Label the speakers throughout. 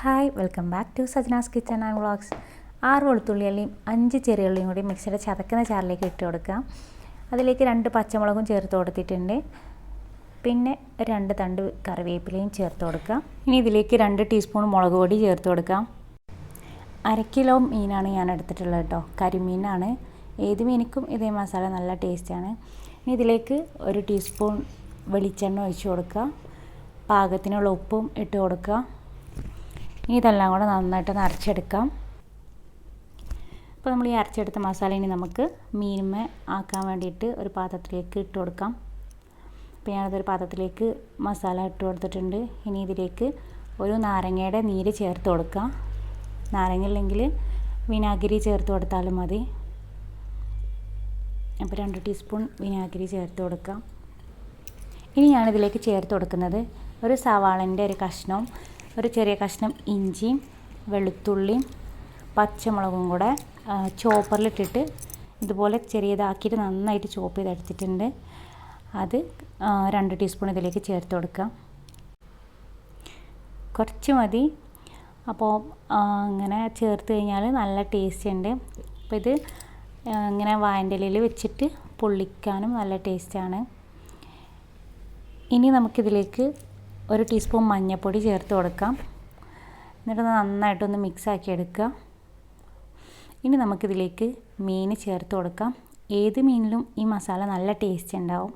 Speaker 1: Hi welcome back to Sajana's kitchen and vlogs. ആറ് വെളുത്തുള്ളിയല്ലിയും അഞ്ച് ചെറിയുള്ളിയും കൂടി മിക്സിയുടെ ചതക്കുന്ന ചാറിലേക്ക് ഇട്ട് കൊടുക്കുക. അതിലേക്ക് രണ്ട് പച്ചമുളകും ചേർത്ത് കൊടുത്തിട്ടുണ്ട്. പിന്നെ രണ്ട് തണ്ട് കറിവേപ്പിലയും ചേർത്ത് കൊടുക്കുക. ഇനി ഇതിലേക്ക് രണ്ട് ടീസ്പൂൺ മുളക് പൊടി ചേർത്ത് കൊടുക്കാം അര കിലോ മീനാണ് ഞാൻ എടുത്തിട്ടുള്ളത് കേട്ടോ. കരിമീനാണ്. ഏത് മീനിക്കും ഇതേ മസാല നല്ല ടേസ്റ്റാണ്. ഇനി ഇതിലേക്ക് ഒരു ടീസ്പൂൺ വെളിച്ചെണ്ണ ഒഴിച്ച് കൊടുക്കുക. പാകത്തിനുള്ള ഉപ്പും ഇട്ട് കൊടുക്കുക. ഇതെല്ലാം കൂടെ നന്നായിട്ട് അരച്ചെടുക്കാം. അപ്പോൾ നമ്മൾ ഈ അരച്ചെടുത്ത മസാല ഇനി നമുക്ക് മീനുമേ ആക്കാൻ വേണ്ടിയിട്ട് ഒരു പാത്രത്തിലേക്ക് ഇട്ട് കൊടുക്കാം. അപ്പോൾ ഞാനതൊരു പാത്രത്തിലേക്ക് മസാല ഇട്ട് കൊടുത്തിട്ടുണ്ട്. ഇനി ഇതിലേക്ക് ഒരു നാരങ്ങയുടെ നീര് ചേർത്ത് കൊടുക്കാം. നാരങ്ങ ഇല്ലെങ്കിൽ വിനാഗിരി ചേർത്ത് കൊടുത്താലും മതി. അപ്പോൾ രണ്ട് ടീസ്പൂൺ വിനാഗിരി ചേർത്ത് കൊടുക്കാം. ഇനി ഞാനിതിലേക്ക് ചേർത്ത് കൊടുക്കുന്നത് ഒരു സവാളന്റെ ഒരു കഷ്ണം ഒരു ചെറിയ കഷ്ണം ഇഞ്ചിയും വെളുത്തുള്ളിയും പച്ചമുളകും കൂടെ ചോപ്പറിലിട്ടിട്ട് ഇതുപോലെ ചെറിയതാക്കിയിട്ട് നന്നായിട്ട് ചോപ്പ് ചെയ്തെടുത്തിട്ടുണ്ട്. അത് രണ്ട് ടീസ്പൂൺ ഇതിലേക്ക് ചേർത്ത് കൊടുക്കാം കുറച്ച് മതി. അപ്പോൾ അങ്ങനെ ചേർത്ത് കഴിഞ്ഞാൽ നല്ല ടേസ്റ്റ് ഉണ്ട് അപ്പോൾ ഇത് ഇങ്ങനെ വായന്റെ ഇലയിൽ വെച്ചിട്ട് പൊള്ളിക്കാനും നല്ല ടേസ്റ്റാണ്. ഇനി നമുക്കിതിലേക്ക് ഒരു ടീസ്പൂൺ മഞ്ഞൾപ്പൊടി ചേർത്ത് കൊടുക്കാം. എന്നിട്ട് നന്നായിട്ടൊന്ന് മിക്സ് ആക്കി എടുക്കുക. ഇനി നമുക്കിതിലേക്ക് മീൻ ചേർത്ത് കൊടുക്കാം. ഏത് മീനിലും ഈ മസാല നല്ല ടേസ്റ്റ് ഉണ്ടാവും.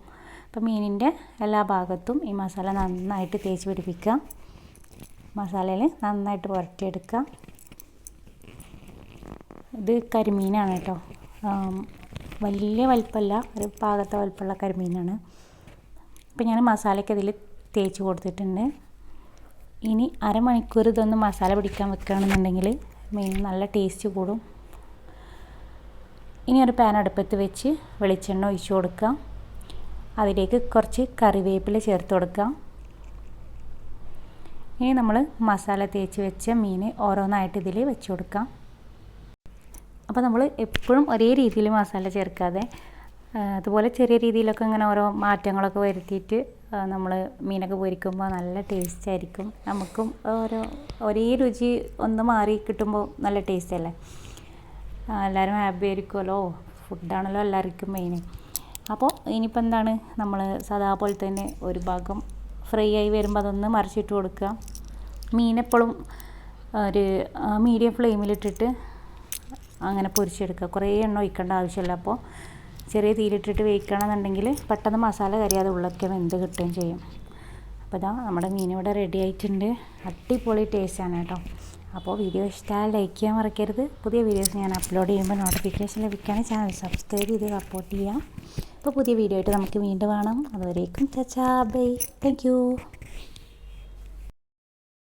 Speaker 1: അപ്പോൾ മീനിന്റെ എല്ലാ ഭാഗത്തും ഈ മസാല നന്നായിട്ട് തേച്ച് പിടിപ്പിക്കുക. മസാലയിൽ നന്നായിട്ട് പുരട്ടിയെടുക്കുക. ഇത് കരിമീനാണ് കേട്ടോ. വലിയ വലിപ്പമല്ല ഒരു പാകത്തെ വലിപ്പമുള്ള കരിമീനാണ്. അപ്പോൾ ഞാൻ മസാലയ്ക്ക് അതിൽ തേച്ച് കൊടുത്തിട്ടുണ്ട്. ഇനി അരമണിക്കൂർ ഇതൊന്ന് മസാല പിടിക്കാൻ വെക്കുകയാണെന്നുണ്ടെങ്കിൽ മീൻ നല്ല ടേസ്റ്റ് കൂടും. ഇനി ഒരു പാൻ അടുപ്പത്ത് വെച്ച് വെളിച്ചെണ്ണ ഒഴിച്ചു കൊടുക്കാം അതിലേക്ക് കുറച്ച് കറിവേപ്പില ചേർത്ത് കൊടുക്കാം ഇനി നമ്മൾ മസാല തേച്ച് വെച്ച മീൻ ഓരോന്നായിട്ട് ഇതിൽ വെച്ച് കൊടുക്കാം അപ്പോൾ നമ്മൾ എപ്പോഴും ഒരേ രീതിയിൽ മസാല ചേർക്കാതെ അതുപോലെ ചെറിയ രീതിയിലൊക്കെ ഇങ്ങനെ ഓരോ മാറ്റങ്ങളൊക്കെ വരുത്തിയിട്ട് നമ്മൾ മീനൊക്കെ പൊരിക്കുമ്പോൾ നല്ല ടേസ്റ്റ് ആയിരിക്കും. നമുക്കും ഓരോ ഒരേ രുചി ഒന്ന് മാറി കിട്ടുമ്പോൾ നല്ല ടേസ്റ്റ് അല്ലേ? എല്ലാവരും ഹാപ്പി ആയിരിക്കുമല്ലോ ഫുഡാണല്ലോ എല്ലാവർക്കും മെയിൻ അപ്പോൾ ഇനിയിപ്പോൾ എന്താണ്? നമ്മൾ സാധാ പോലെ തന്നെ ഒരു ഭാഗം ഫ്രൈ ആയി വരുമ്പോൾ അതൊന്ന് മറിച്ചിട്ട് കൊടുക്കുക. മീനെപ്പോഴും ഒരു മീഡിയം ഫ്ലെയിമിലിട്ടിട്ട് അങ്ങനെ പൊരിച്ചെടുക്കുക. കുറേ എണ്ണ ഒഴിക്കേണ്ട ആവശ്യമില്ല. അപ്പോൾ ചെറിയ തീരിട്ടിട്ട് വേവിക്കുകയാണെന്നുണ്ടെങ്കിൽ പെട്ടെന്ന് മസാല കരിയാതെ ഉള്ളൊക്കെ വെന്ത് കിട്ടുകയും ചെയ്യും. അപ്പോൾ ഇതാ നമ്മുടെ മീൻ ഇവിടെ റെഡി ആയിട്ടുണ്ട്. അടിപൊളി ടേസ്റ്റ് ആണ് കേട്ടോ. അപ്പോൾ വീഡിയോ ഇഷ്ടമായ ലൈക്ക് ചെയ്യാൻ മറക്കരുത്. പുതിയ വീഡിയോസ് ഞാൻ അപ്ലോഡ് ചെയ്യുമ്പോൾ നോട്ടിഫിക്കേഷൻ ലഭിക്കുകയാണെങ്കിൽ ചാനൽ സബ്സ്ക്രൈബ് ചെയ്ത് സപ്പോർട്ട് ചെയ്യാം അപ്പോൾ പുതിയ വീഡിയോ ആയിട്ട് നമുക്ക് വീണ്ടും കാണാം. അതുവരേക്കും ചച്ചാ ബൈ. താങ്ക്